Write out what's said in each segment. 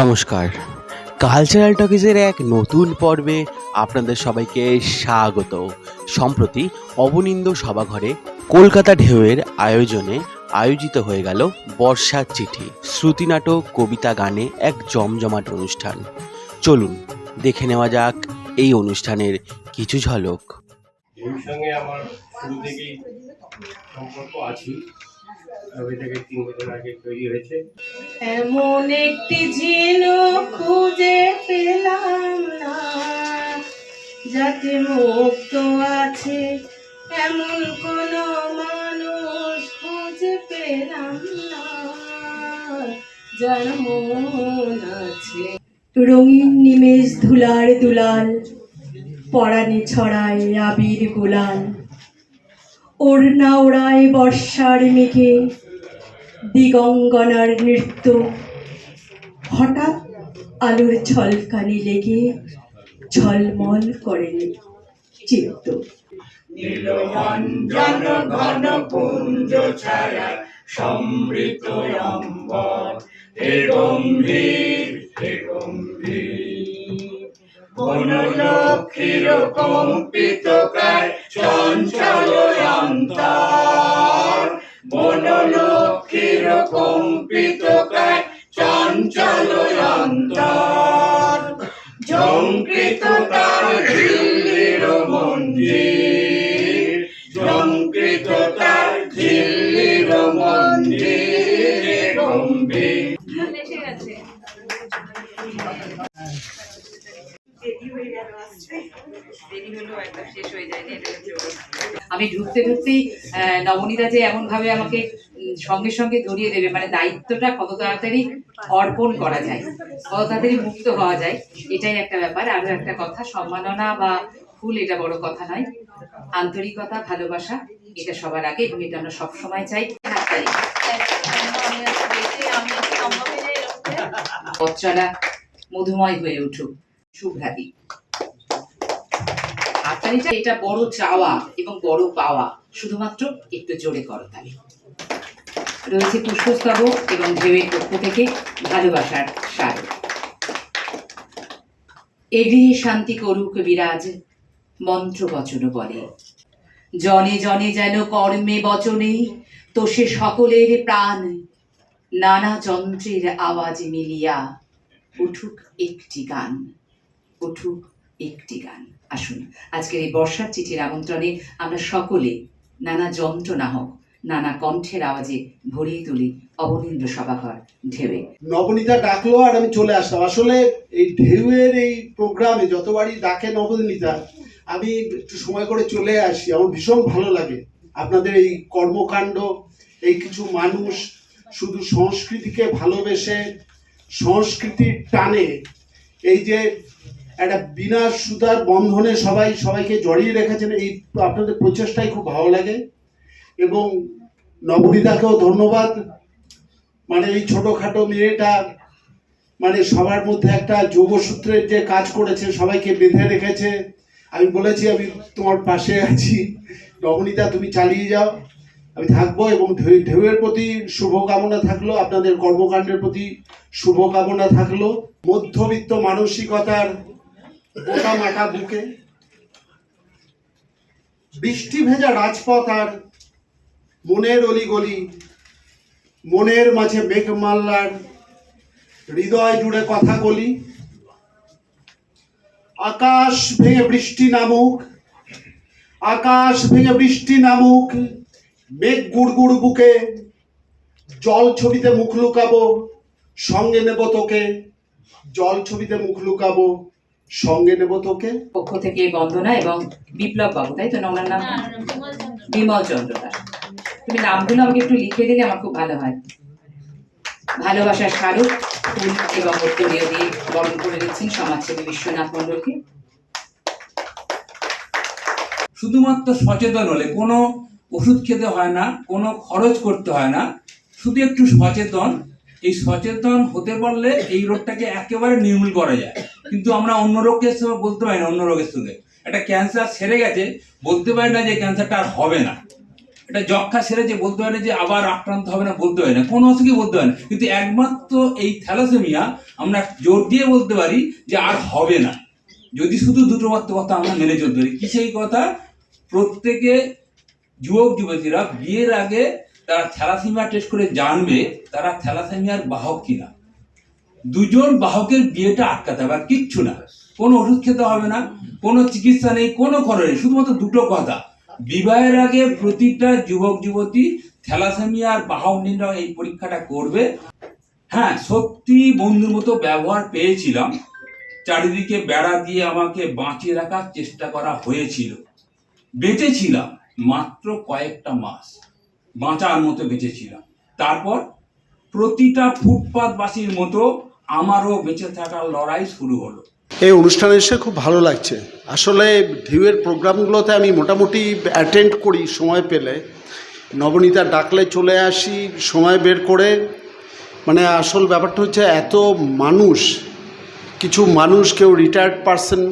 নমস্কার। কালচারাল টকিজের এক নতুন পর্বে আপনাদের সবাইকে স্বাগত। সম্প্রতি অবনিন্দ সভাঘরে কলকাতা ঢেউয়ের আয়োজনে আয়োজিত হয়ে গেল বর্ষার চিঠি, শ্রুতি নাটক, কবিতা গানে এক জমজমাট অনুষ্ঠান। চলুন, দেখে নেওয়া যাক এই অনুষ্ঠানের কিছু ঝলক। আমার সম্পর্ক আছে। তিন বছর আগে তৈরি হয়েছে। এমন একটি ঝিনুক খুঁজে পেলাম না, যাতে মুক্ত আছে এমন কোন মানুষ খুঁজে পেলাম না মন আছে। রঙিন নিমেষ ধুলার দুলাল পরাণে ছড়ায় আবির গুলাল। ওড়না ওড়ায় বর্ষার মেঘে দিগঙ্গনার নৃত্য। হঠাৎ আলোর ঝলকানি লেগে ঝলমল করেন চিত্ত। ঘন পুঞ্জ ছায়া, সমৃত কম্পিত কায়, চঞ্চল অন্তর। কম্পিত কায় চঞ্চল অন্তর। ঝঙ্কৃত তার ঝিল্লির ঝঙ্কৃত তার ঝিল্লির গম্ভীর আমি ঢুকতে ঢুকতেই নবনীতা যে এমন ভাবে আমাকে সঙ্গে সঙ্গে ধরিয়ে দেবে মানে দায়িত্বটা কত তাড়াতাড়ি অর্পণ করা যায়, কত তাড়াতাড়ি মুক্ত হওয়া যায়, এটাই একটা ব্যাপার। আরও একটা কথা, সম্মাননা বা ফুল এটা বড় কথা নয়, আন্তরিকতা, ভালোবাসা, এটা সবার আগে এবং এটা আমরা সবসময় চাই। মধুময় হয়ে উঠুক। শুভ্রাতি হাততালিটা, এটা বড় চাওয়া এবং বড় পাওয়া, শুধুমাত্র একটু জোরে করতালি রয়েছে পুষ্পস্তবক এবং ঢেউয়ের পক্ষ থেকে ভালোবাসার স্মারক এগিয়ে শান্তি করুক বিরাজ, মন্ত্র বচন বলে। জনে জনে যেন কর্মে বচনে তো সে সকলের প্রাণ। নানা যন্ত্রের আওয়াজ মিলিয়া উঠুক একটি গান, উঠুক একটি গান। আসুন, আজকের এই বর্ষার চিঠির আমন্ত্রণে আমরা সকলে নানা যন্ত্রণা হোক নানা কণ্ঠের আওয়াজে ভরিয়ে তুলি অবনীন্দ্র সভাঘর ঢেউয়ে। নবনীতা ডাকলো আর আমি চলে আসলাম। আসলে এই ঢেউয়ের এই প্রোগ্রামে যতবারই ডাকে নবনীতা, আমি একটু সময় করে চলে আসি। আমার ভীষণ ভালো লাগে। আপনাদের এই কর্মকাণ্ড, এই কিছু মানুষ শুধু সংস্কৃতিকে ভালোবেসে সংস্কৃতির টানে, এই যে একটা বিনা সুতার বন্ধনে সবাই সবাইকে জড়িয়ে রেখেছেন, এই আপনাদের প্রচেষ্টাই খুব ভালো লাগে। এবং নবনীতাকেও ধন্যবাদ। মানে এই ছোটোখাটো মেয়েটা মানে সবার মধ্যে একটা যোগসূত্রের যে কাজ করেছে, সবাইকে বেঁধে রেখেছে। আমি বলেছি, আমি তোমার পাশে আছি। নবনীতা, তুমি চালিয়ে যাও। আমি থাকব এবং ঢেউ- ঢেউয়ের প্রতি শুভকামনা থাকল, আপনাদের কর্মকাণ্ডের প্রতি শুভকামনা থাকল। মধ্যবিত্ত মানসিকতার গোটা মাটা বুকে। বৃষ্টি ভেজা রাজপথ আর মনের অলিগলি মনের মাঝে মেঘমাল্লার হৃদয় জুড়ে কথা বলি। আকাশ ভেঙে বৃষ্টি নামুক আকাশ ভেঙে বৃষ্টি নামুক মেঘ গুড়গুড় বুকে জল ছবিতে মুখ লুকাবো সঙ্গে নেব তোকে। জল ছবিতে মুখ লুকাবো সঙ্গে নেব তোকে। পক্ষ থেকে বন্দনা এবং বিপ্লব বাবু তাই তো ওনার নাম? বিমল চন্দ্র দাস তুমি নামগুলো আমাকে একটু লিখে দিলে আমার খুব ভালো হয়। ভালোবাসার স্মারক ফুল এবং উত্তরীয় দিয়ে বরণ করে দিচ্ছেন সমাজসেবী বিশ্বনাথ মণ্ডলকে। শুধুমাত্র সচেতন হলে, কোনো ওষুধ খেতে হয় না, কোনো খরচ করতে হয় না, শুধু একটু সচেতন। এই সচেতন হতে পারলে এই রোগটাকে একেবারে নির্মূল করা যায়। কিন্তু আমরা অন্য রোগের সঙ্গে বলতে পারি না, অন্য রোগের সঙ্গে। একটা ক্যান্সার সেরে গেছে, বলতে পারি না যে ক্যান্সারটা আর হবে না। এটা যক্ষা সেরে যে বলতে হয় না যে আবার আক্রান্ত হবে না বলতে হয় না। কোনো অসুখই বলতে হয় না। কিন্তু একমাত্র এই থ্যালাসেমিয়া আমরা জোর দিয়ে বলতে পারি যে আর হবে না। যদি শুধু দুটো মাত্র কথা আমরা মেনে চলতে পারি। কি সেই কথা? প্রত্যেকে যুবক, যুবতীরা বিয়ের আগে তারা থ্যালাসেমিয়া টেস্ট করে জানবে তারা থ্যালাসেমিয়ার বাহক কিনা। দুজন বাহকের বিয়েটা আটকাতে হবে, আর কিচ্ছু না। কোনো ওষুধ খেতে হবে না, কোনো চিকিৎসা নেই, কোনো খরচ নেই। শুধুমাত্র দুটো কথা। বিবাহের আগে প্রতিটা যুবক, যুবতী থ্যালাসেমিয়ার আর নির্ণয় এই পরীক্ষাটা করবে। হ্যাঁ সত্যি বন্ধুর মতো ব্যবহার পেয়েছিলাম। চারিদিকে বেড়া দিয়ে আমাকে বাঁচিয়ে রাখার চেষ্টা করা হয়েছিল। বেঁচেছিলাম মাত্র কয়েকটা মাস। বাঁচার মতো বেঁচেছিলাম। তারপর প্রতিটা ফুটপাতবাসীর মতো আমারও বেঁচে থাকার লড়াই শুরু হলো। এই অনুষ্ঠানে এসে খুব ভালো লাগছে। আসলে ঢেউয়ের প্রোগ্রামগুলোতে আমি মোটামুটি অ্যাটেন্ড করি সময় পেলে। নবনীতা ডাকলে চলে আসি, সময় বের করে। মানে আসল ব্যাপারটা হচ্ছে এত মানুষ, কিছু মানুষ, কেউ রিটায়ার্ড পারসন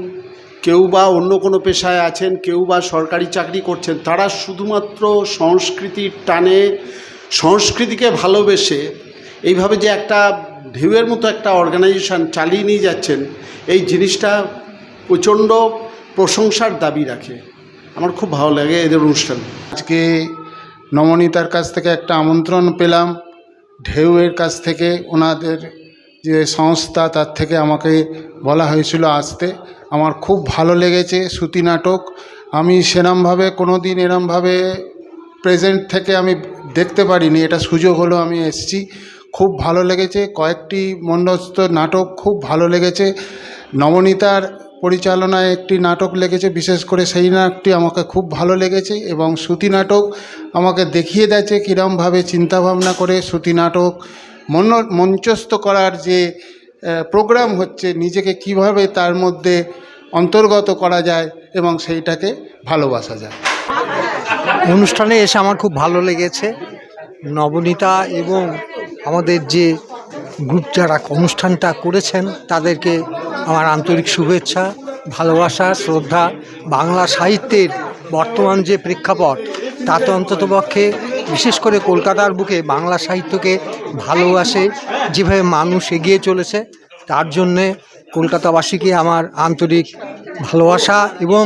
কেউ বা অন্য কোনো পেশায় আছেন, কেউ বা সরকারি চাকরি করছেন, তারা শুধুমাত্র সংস্কৃতির টানে, সংস্কৃতিকে ভালোবেসে এইভাবে যে একটা ঢেউয়ের মতো একটা অর্গানাইজেশন চালিয়ে নিয়ে যাচ্ছেন, এই জিনিসটা প্রচণ্ড প্রশংসার দাবি রাখে। আমার খুব ভালো লাগে এদের অনুষ্ঠান। আজকে নমনীতার কাছ থেকে একটা আমন্ত্রণ পেলাম। ঢেউয়ের কাছ থেকে ওনাদের যে সংস্থা, তার থেকে আমাকে বলা হয়েছিল আসতে। আমার খুব ভালো লেগেছে শ্রুতি নাটক। আমি সেরমভাবে কোনো দিন এরমভাবে প্রেজেন্ট থেকে আমি দেখতে পারিনি। এটা সুযোগ হলো আমি এসেছি। খুব ভালো লেগেছে। কয়েকটি মণ্ডস্থ নাটক খুব ভালো লেগেছে। নবনীতার পরিচালনায় একটি নাটক লেগেছে, বিশেষ করে সেই নাটকটি আমাকে খুব ভালো লেগেছে এবং শ্রুতি নাটক আমাকে দেখিয়ে দিয়েছে, কীরমভাবে চিন্তাভাবনা করে শ্রুতি নাটক মন, মঞ্চস্থ করার যে প্রোগ্রাম হচ্ছে, নিজেকে কীভাবে তার মধ্যে অন্তর্গত করা যায় এবং সেইটাকে ভালোবাসা যায়। অনুষ্ঠানে এসে আমার খুব ভালো লেগেছে। নবনীতা এবং আমাদের যে গ্রুপ যারা অনুষ্ঠানটা করেছেন, তাদেরকে আমার আন্তরিক শুভেচ্ছা, ভালোবাসা, শ্রদ্ধা, বাংলা সাহিত্যের বর্তমান যে প্রেক্ষাপট তাতে অন্ততপক্ষে বিশেষ করে কলকাতার বুকে বাংলা সাহিত্যকে ভালোবাসে, যেভাবে মানুষ এগিয়ে চলেছে, তার জন্যে কলকাতাবাসীকে আমার আন্তরিক ভালোবাসা এবং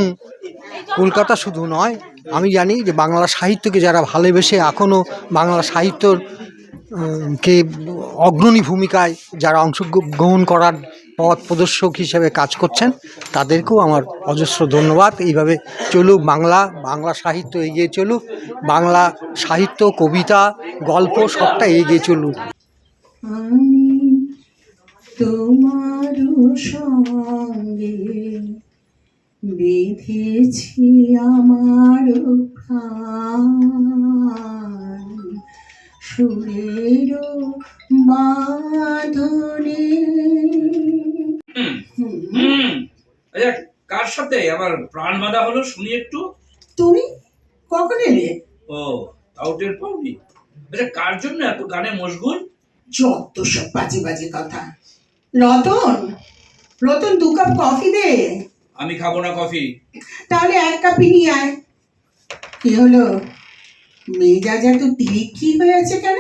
কলকাতা শুধু নয়, আমি জানি যে বাংলা সাহিত্যকে যারা ভালোবেসে এখনও বাংলা সাহিত্যর কে অগ্রণী ভূমিকায় যারা অংশগ্রহণ করার পথ প্রদর্শক হিসেবে কাজ করছেন, তাদেরকেও আমার অজস্র ধন্যবাদ। এইভাবে চলুক বাংলা বাংলা সাহিত্য এগিয়ে চলুক, বাংলা সাহিত্য, কবিতা, গল্প সবটা এগিয়ে চলুক। তোমার সঙ্গে বেঁধেছি আমার প্রাণ সুরের বাঁধনে হুম আচ্ছা কার সাথে? আমার প্রাণ বাঁধা হলো শুনি একটু। তুমি? কখন এলে? ও তাও টের পাওনি? আচ্ছা কার জন্য এত গানে মশগুল? যত সব বাজে বাজে কথা। রতন রতন দু কাপ কফি দে। আমি খাব না কফি। তাহলে এক কাপই নিয়ে আয়। কি হলো? মেজাজ এত তিরিক্ষি হয়ে আছে কেন?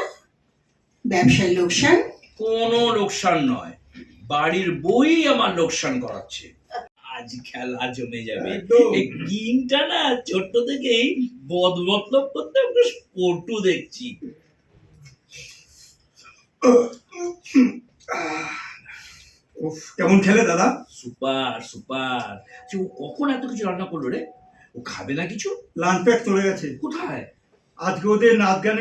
ব্যবসায় লোকসান? কোনো লোকসান নয়। বাড়ির বই আমার লোকসান করাচ্ছে। আজ খেলা জমে যাবে। এই দিনটা না ছোট্ট থেকেই বদ মতলব করতে স্পোর্টু দেখছি। কেমন খেলে দাদা? Super super. আচ্ছা, ও কখন এত কিছু রান্না করল রে? ও খাবে না কিছু? লাঞ্চ প্যাক চলে গেছে। কোথায়? আজকে ওদের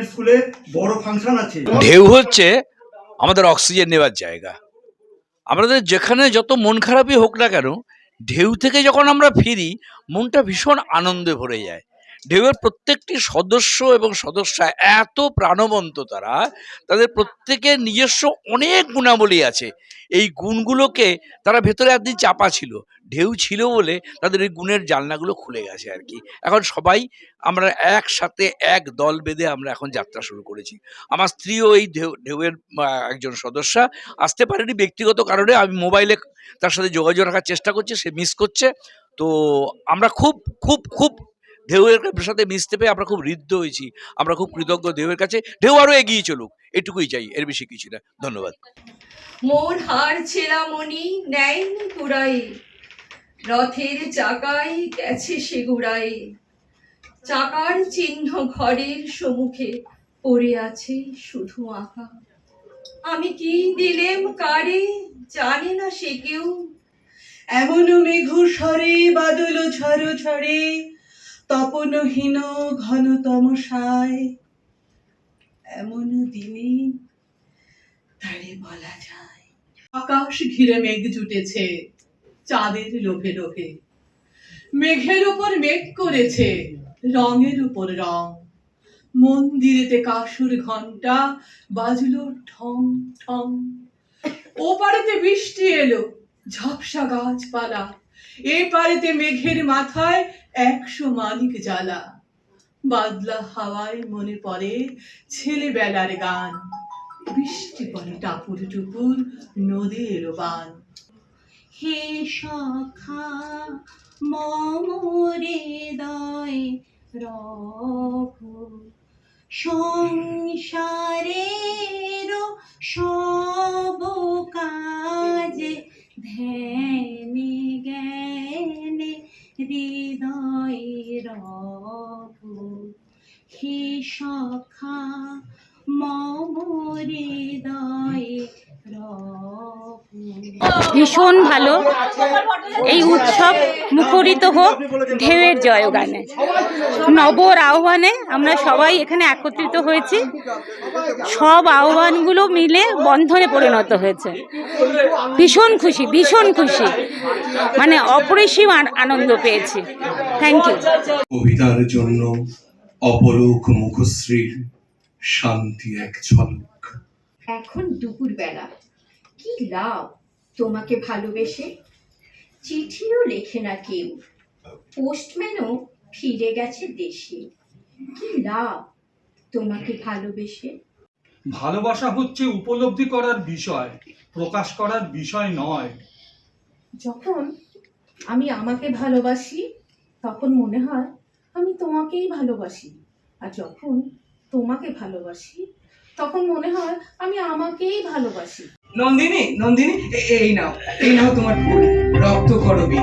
স্কুলে বড় ফাংশন আছে। ঢেউ হচ্ছে আমাদের অক্সিজেন নেওয়ার জায়গা। আমাদের যেখানে যত মন খারাপই হোক না কেন, ঢেউ থেকে যখন আমরা ফিরি, মনটা ভীষণ আনন্দে ভরে যায়। ঢেউয়ের প্রত্যেকটি সদস্য এবং সদস্যা এত প্রাণবন্ত তারা, তাদের প্রত্যেকের নিজস্ব অনেক গুণাবলী আছে। এই গুণগুলোকে তারা ভেতরে একদিন চাপা ছিল, ঢেউ ছিল বলে তাদের এই গুণের জানলাগুলো খুলে গেছে আর কি। এখন সবাই আমরা একসাথে এক দল বেঁধে আমরা এখন যাত্রা শুরু করেছি। আমার স্ত্রীও এই ঢেউ, ঢেউয়ের একজন সদস্যা। আসতে পারেনি ব্যক্তিগত কারণে, আমি মোবাইলে তার সাথে যোগাযোগ রাখার চেষ্টা করছি, সে মিস করছে। তো আমরা খুব খুব খুব ঢেউয়ের সাথে মিশতে পেয়ে আমরা খুব ঋদ্ধ হয়েছি। আমরা খুব কৃতজ্ঞ ঢেউয়ের কাছে। ঢেউ আরও এগিয়ে চলুক। এটুকুই চাই, এর বেশি কিছু না। ধন্যবাদ। মোর হার ছেলামণি নেয়নি কুড়াই। রথের চাকায় গেছে সে ঘুরাই চাকার চিহ্ন ঘরের সম্মুখে পড়ে আছে শুধু আঁকা। আমি কি দিলেম কারে জানে না সে কেউ। এমন মেঘ সরে বাদল ঝড় ঝরে তপনহীন ঘন তমসায় এমন দিনে তারে বলা যায়, আকাশ ঘিরে মেঘ জুটেছে, চাঁদের লোভে লোভে। মেঘের উপর মেঘ করেছে, রঙের উপর রং। মন্দিরেতে কাসুর ঘণ্টা বাজলো ঠং ঠং। ও পাড়েতে বৃষ্টি এলো, ঝাপসা গাছপালা। এ পাড়েতে মেঘের মাথায় একশো মালিক জ্বালা। বাদলা হাওয়ায় মনে পড়ে ছেলেবেলার গান। বৃষ্টি পড়ে টাপুর টুপুর নদীর বান। হে সখা মমরে দয় রঘ সংসারের সব কাজে ধ্যানে জ্ঞানে হৃদয় রু হে সখা মম হৃদয় রঘ ভীষণ ভালো। এই উৎসব মুখরিত হোক ঢেউয়ের জয়গানে নবর আহ্বানে আমরা সবাই এখানে একত্রিত হয়েছি। সব আহ্বানগুলো মিলে বন্ধনে পরিণত হয়েছে। ভীষণ খুশি ভীষণ খুশি। মানে অপরিসীম আনন্দ পেয়েছি। থ্যাংক ইউ কবিতার জন্য অপলোক মুখশ্রীর শান্তি এক ঝলক। এখন দুপুর বেলা কি লাভ তোমাকে ভালোবেসে। চিঠিও লেখে না কেউ। পোস্টম্যানও ফিরে গেছে দেশে। কি লাভ তোমাকে ভালোবেসে? ভালোবাসা হচ্ছে উপলব্ধি করার বিষয় প্রকাশ করার বিষয় নয়। যখন আমি আমাকে ভালোবাসি তখন মনে হয় আমি তোমাকেই ভালোবাসি। আর যখন তোমাকে ভালোবাসি তখন মনে হয় আমি আমাকেই ভালোবাসি। নন্দিনী নন্দিনী এই নাও এই নাও তোমার ফুল রক্ত করবি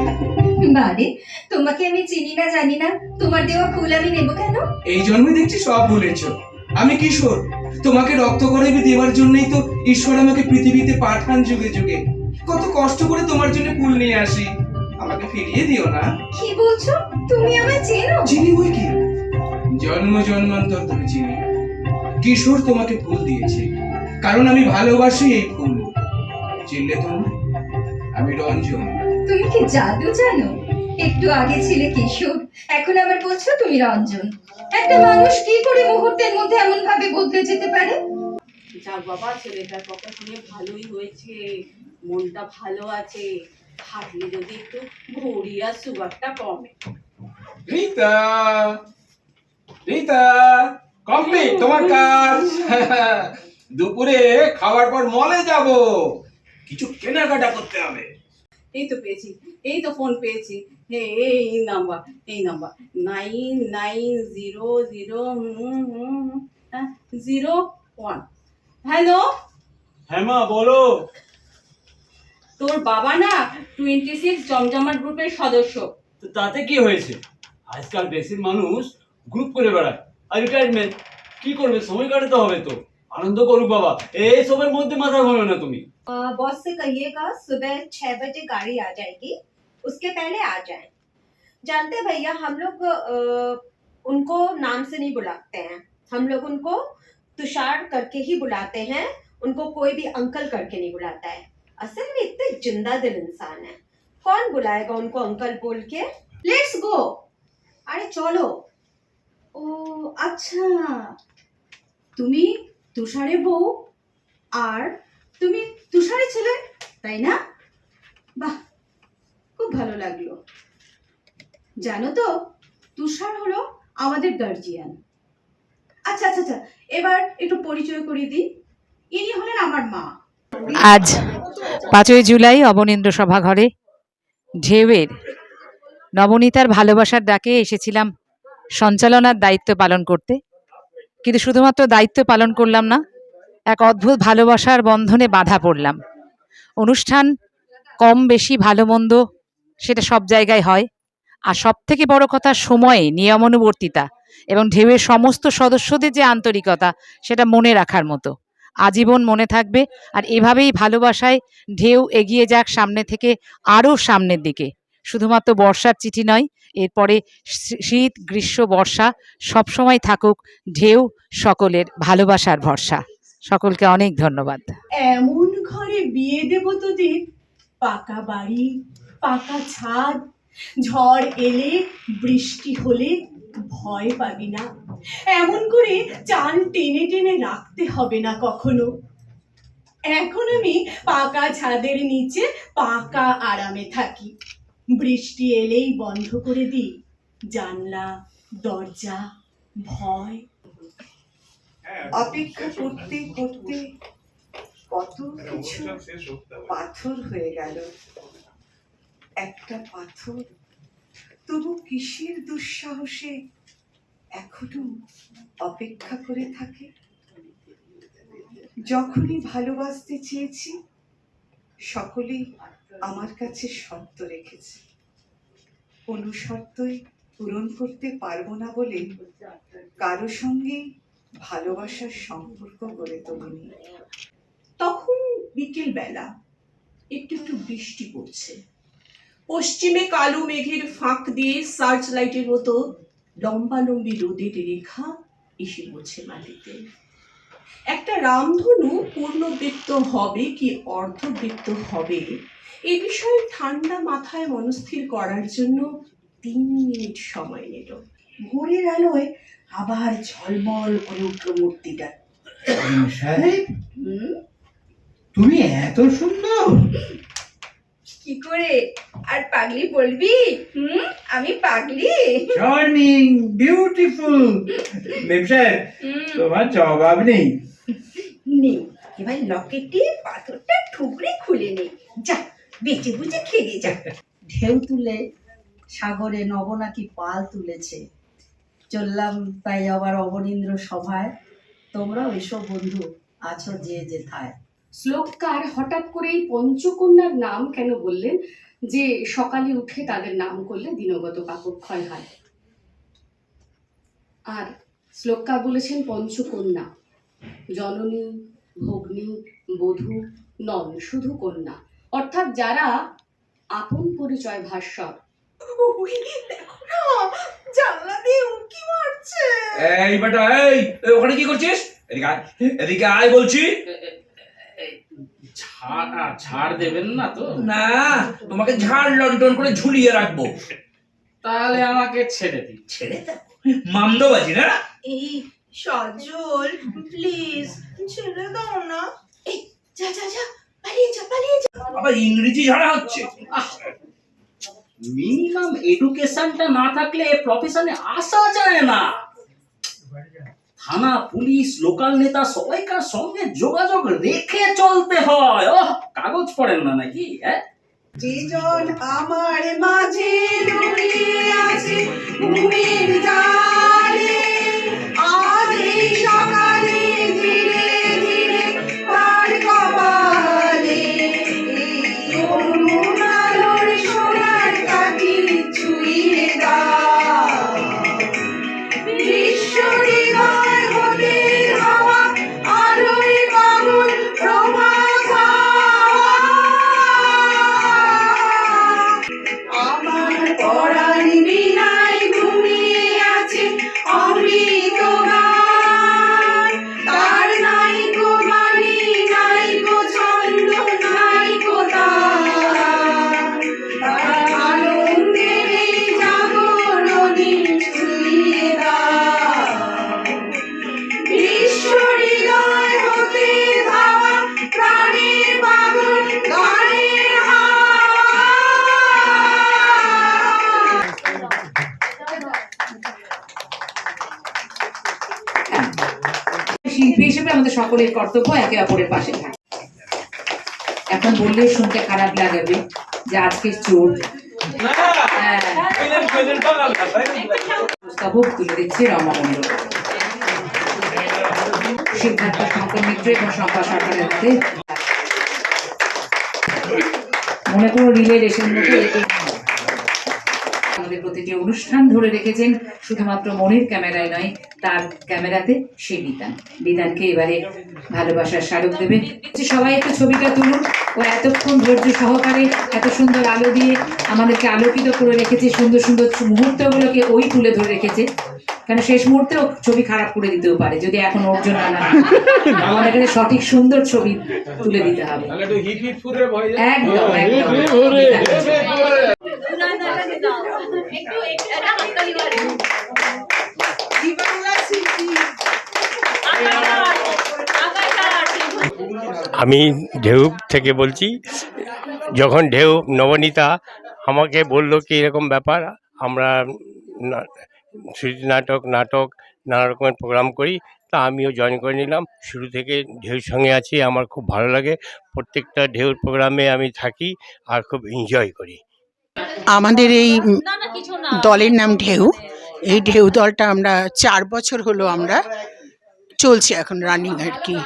বারে তোমাকে আমি চিনি না জানি না তোমার দেওয়া ফুল আমি নেব কেন? এই জন্মে দেখছি সব ভুলেছ। আমি কিশোর তোমাকে রক্ত করবি দেওয়ার জন্যই তো ঈশ্বর আমাকে পৃথিবীতে পাঠান যুগে যুগে। কত কষ্ট করে তোমার জন্য ফুল নিয়ে আসি। আমাকে ফিরিয়ে দিও না। কি বলছো? তুমি আমায় চেনো? চিনি বই কি? জন্ম জন্মান্তর ধরে চিনি। কিশোর তোমাকে ফুল দিয়েছে। কারণ আমি ভালোবাসি এই ফুল চিনলে তো আমি রঞ্জন। তুমি কি জাদু জানো? একটু আগে ছিলে কিশোর এখন আবার বলছো তুমি রঞ্জন। একটা মানুষ কি করে মুহূর্তের মধ্যে এমন ভাবে বদলে যেতে পারে? যাক বাবা ছেলেটার কথা শুনে ভালোই হয়েছে মনটা ভালো আছে। হাঁটলে যদি একটু ভরি আর সুগারটা কমে। রীতা! রীতা! কমপ্লিট তোমার কাজ। দুপুরে খাওয়ার পর মলে যাব। কিছু কেনাকাটা করতে হবে। এই তো পেয়েছি এই তো ফোন পেয়েছি। হে এই নাম্বার এই number nine nine zero zero zero one hello হ্যাঁ মা বলো। তোর বাবা না টোয়েন্টি সিক্স জমজমাট গ্রুপের সদস্য। তো তাতে কি হয়েছে? আজকাল বেশি মানুষ গ্রুপ করে বেড়ায়। আর রিটায়ারমেন্ট কি করবে? সময় কাটাতে হবে তো। आनंद करूँ बाबा। ए, सबेर मध्य माथा घोरो ना तुम बॉस से कहिएगा, सुबह छह बजे गाड़ी आ जाएगी। उसके पहले आ जाए। जानते भैया, हम लोग उनको नाम से नहीं बुलाते हैं। हम लोग उनको तुषार करके ही बुलाते हैं। उनको कोई भी अंकल करके नहीं बुलाता है। असल में इतने ज़िंदा दिल इंसान है। कौन बुलाएगा उनको अंकल बोल के? लेट्स गो अरे, चलो। ओ अच्छा। तुम्हें তুষারের বউ আর তুমি তুষারে ছেলে, তাই না? বাহ, খুব ভালো লাগল। জানো তো, তুষার হলো আমাদের গার্জিয়ান আচ্ছা আচ্ছা আচ্ছা এবার একটু পরিচয় করিয়ে দিই। ইনি হলেন আমার মা। আজ পাঁচই জুলাই অবনীন্দ্র সভাঘরে ঢেউয়ের নবনীতার ভালোবাসার ডাকে এসেছিলাম সঞ্চালনার দায়িত্ব পালন করতে। কিন্তু শুধুমাত্র দায়িত্ব পালন করলাম না, এক অদ্ভুত ভালোবাসার বন্ধনে বাধা পড়লাম। অনুষ্ঠান কম বেশি ভালো মন্দ সেটা সব জায়গায় হয়, আর সব থেকে বড় কথা সময়ে নিয়মানুবর্তিতা এবং ঢেউয়ের সমস্ত সদস্যদের যে আন্তরিকতা সেটা মনে রাখার মতো। আজীবন মনে থাকবে, আর এভাবেই ভালোবাসায় ঢেউ এগিয়ে যাক সামনে থেকে আরও সামনের দিকে। শুধুমাত্র বর্ষার চিঠি নয়, এরপরে শীত, গ্রীষ্ম, বর্ষা সবসময় থাকুক ঢেউ সকলের ভালোবাসার ভরসা। সকলকে অনেক ধন্যবাদ। এমন ঘরে বিয়ে দেব তোদের, পাকা বাড়ি, পাকা ছাদ, ঝড় এলে, বৃষ্টি হলে ভয় পাবি না। এমন করে চাল টেনে টেনে রাখতে হবে না কখনো। এখন আমি পাকা ছাদের নিচে পাকা আরামে থাকি। বৃষ্টি এলেই বন্ধ করে দিই। জানলা, দরজা, ভয়। অপেক্ষা করতে করতে কত কিছু পাথর হয়ে গেল। একটা পাথর, তবু কিসের দুঃসাহসে এখনও অপেক্ষা করে থাকে? যখনই ভালোবাসতে চেয়েছি, সকলেই আমার কাছে শর্ত রেখেছে। কোনো শর্তই পূরণ করতে পারব না বলে কারও সঙ্গেই ভালোবাসার সম্পর্ক গড়ে তোলেনি। তখন বিকেল বেলা একটু একটু বৃষ্টি পড়ছে। পশ্চিমে কালো মেঘের ফাঁক দিয়ে সার্চ লাইটের মতো লম্বালম্বি রোদের রেখা এসে পড়ছে মাটিতে। একটা রামধনু পূর্ণবৃত্ত হবে কি অর্ধবৃত্ত হবে এ বিষয়ে ঠান্ডা মাথায় মনস্থির করার জন্য তিন মিনিট সময় নিল। ভোরের আলোয় আবার ঝলমল করে উঠল মূর্তিটা। সাহেব হুম? তুমি এত সুন্দর। কি করে? আর পাগলি বলবি? হুম? আমি পাগলি। চার্মিং বিউটিফুল মেম তোমার জবাব নেই। নেই। এবার লকেটে পাথরটা ঠুকরে খুলে নেই যা। বেঁচে বুঝে খেয়ে যা ঢেউ তুলে সাগরে নব নাকি পাল তুলেছে। চললাম তাই আবার অবনীন্দ্র সভায়। তোমরাও এসব বন্ধু, আছো যে যেথায়। শ্লোককার হঠাৎ করেই পঞ্চকন্যার নাম কেন বললেন? যে সকালে উঠে তাদের নাম করলে দিনগত পাপক্ষয় হয়। আর শ্লোককার বলেছেন পঞ্চকন্যা। জননী, ভগ্নী, বধূ নন শুধু কন্যা। অর্থাৎ যারা আপন পরিচয় ভাস্বর দেখো না জানলা দিয়ে উঁকি মারছে। এই বেটা এই ওখানে কি করছিস? এদিকে আয় এদিকে আয় বলছি। ছাড় ছাড় দেবেন না তো? না তোমাকে ঝাড় লন্টন করে ঝুলিয়ে রাখব। তাহলে আমাকে ছেড়ে দিন। ছেড়ে দাও মামদোবাজি না? এই সজল প্লিজ ছেড়ে দাও না। এই যা যা যা। পালিয়ে যা পালিয়ে যা আবার ইংরেজি ঝাড়া হচ্ছে। মিনিমাম এডুকেশনটা না থাকলে প্রফেশনে আসা যায় না। থানা পুলিশ লোকাল নেতা সবাইকার সঙ্গে যোগাযোগ রেখে চলতে হয়। ও কাগজ পড়েন না নাকি হ্যাঁ? যেজন আমার মাঝে আছে সকলের কর্তব্য একে অপরের পাশে থাকা। এখন বললে শুনতে খারাপ লাগবে যে আজকে চোর। হ্যাঁ। মনে করো রিলে রেশন মতো আমাদের প্রতিটি অনুষ্ঠান ধরে রেখেছেন শুধুমাত্র মনির ক্যামেরায় নয় তার ক্যামেরাতে সে বিধান। বিধানকে এবারে ভালোবাসার স্মারক দেবে সবাই একটু ছবিটা তুলুন ও এতক্ষণ ধৈর্য সহকারে এত সুন্দর আলো দিয়ে আমাদেরকে আলোকিত করে রেখেছে সুন্দর সুন্দর মুহূর্তগুলোকে ওই তুলে ধরে রেখেছে। কারণ শেষ মুহূর্তেও ছবি খারাপ করে দিতেও পারে যদি এখন ওর জন্য না। আমাদের কাছে সঠিক সুন্দর ছবি তুলে দিতে হবে। একদম একদম আমি ঢেউ থেকে বলছি যখন ঢেউ নবনীতা আমাকে বলল কি এরকম ব্যাপার আমরা না- নাটক নাটক নানা রকমের প্রোগ্রাম করি তা আমিও জয়েন করে নিলাম। শুরু থেকে ঢেউর সঙ্গে আছি আমার খুব ভালো লাগে। প্রত্যেকটা ঢেউর প্রোগ্রামে আমি থাকি আর খুব এনজয় করি। আমাদের এই দলের নাম ঢেউ। এই ঢেউ দলটা আমরা চার বছর হলো আমরা চলছে এখন রানিং আর কি।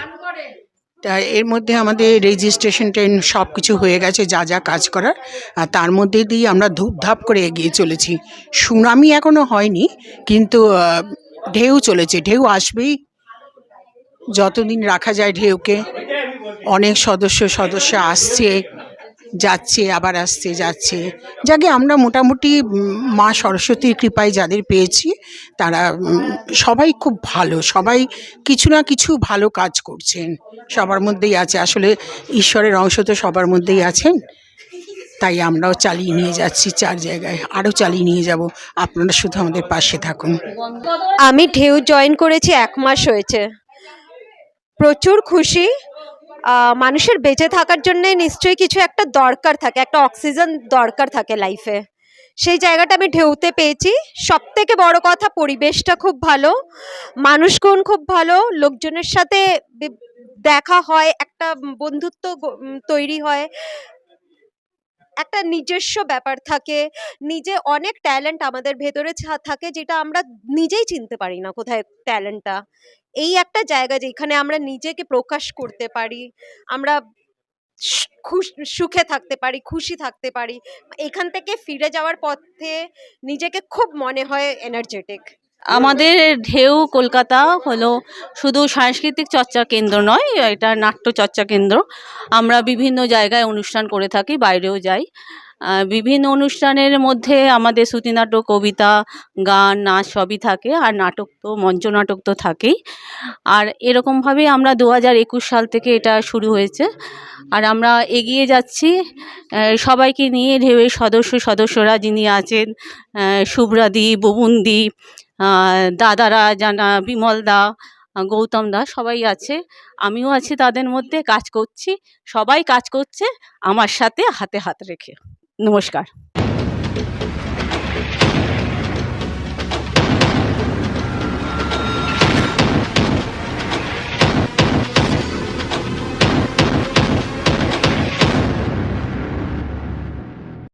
তা এর মধ্যে আমাদের রেজিস্ট্রেশন ট্রেন সব কিছু হয়ে গেছে, যা যা কাজ করার। আর তার মধ্যে দিয়ে আমরা ধূপধাপ করে এগিয়ে চলেছি। সুনামি এখনও হয়নি, কিন্তু ঢেউ চলেছে। ঢেউ আসবেই। যতদিন রাখা যায় ঢেউকে। অনেক সদস্য সদস্য আসছে। যাচ্ছে, আবার আসছে, যাচ্ছে। যাকে আমরা মোটামুটি মা সরস্বতীর কৃপায় যাদের পেয়েছি, তারা সবাই খুব ভালো, সবাই কিছু না কিছু ভালো কাজ করছেন। সবার মধ্যেই আছে, আসলে ঈশ্বরের অংশ তো সবার মধ্যেই আছেন। তাই আমরাও চালিয়ে নিয়ে যাচ্ছি চার জায়গায়, আরও চালিয়ে নিয়ে যাব। আপনারা শুধু আমাদের পাশে থাকুন। আমি ঢেউ জয়েন করেছি, এক মাস হয়েছে। প্রচুর খুশি। মানুষের বেঁচে থাকার জন্য নিশ্চয়ই কিছু একটা দরকার থাকে, একটা অক্সিজেন দরকার থাকে লাইফে সেই জায়গাটা আমি ঢেউতে পেয়েছি। সব থেকে বড় কথা, পরিবেশটা খুব ভালো মানুষগুণ খুব ভালো, লোকজনের সাথে দেখা হয়, একটা বন্ধুত্ব তৈরি হয়। একটা নিজস্ব ব্যাপার থাকে, নিজে অনেক ট্যালেন্ট আমাদের ভেতরে থাকে যেটা আমরা নিজেই চিনতে পারি না কোথায় ট্যালেন্টটা এই একটা জায়গা যেখানে আমরা নিজেকে প্রকাশ করতে পারি, আমরা সুখে থাকতে পারি, খুশি থাকতে পারি, এখান থেকে ফিরে যাওয়ার পথে নিজেকে খুব মনে হয় এনার্জেটিক আমাদের ঢেউ কলকাতা হলো শুধু সাংস্কৃতিক চর্চা কেন্দ্র নয়, এটা নাট্য চর্চা কেন্দ্র। আমরা বিভিন্ন জায়গায় অনুষ্ঠান করে থাকি, বাইরেও যাই। বিভিন্ন অনুষ্ঠানের মধ্যে আমাদের শ্রুতিনাটক কবিতা, গান, নাচ সবই থাকে আর নাটক তো মঞ্চ নাটক তো থাকেই। আর এরকমভাবেই আমরা দু হাজার একুশ সাল থেকে এটা শুরু হয়েছে। আর আমরা এগিয়ে যাচ্ছি সবাইকে নিয়ে ঢেউয়ের সদস্য সদস্যরা যিনি আছেন শুভ্রাদি, বুবুনদি দাদারা, জানা, বিমল দা, গৌতম দা, সবাই আছে। আমিও আছি তাদের মধ্যে, কাজ করছি। সবাই কাজ করছে, আমার সাথে হাতে হাত রেখে। নমস্কার।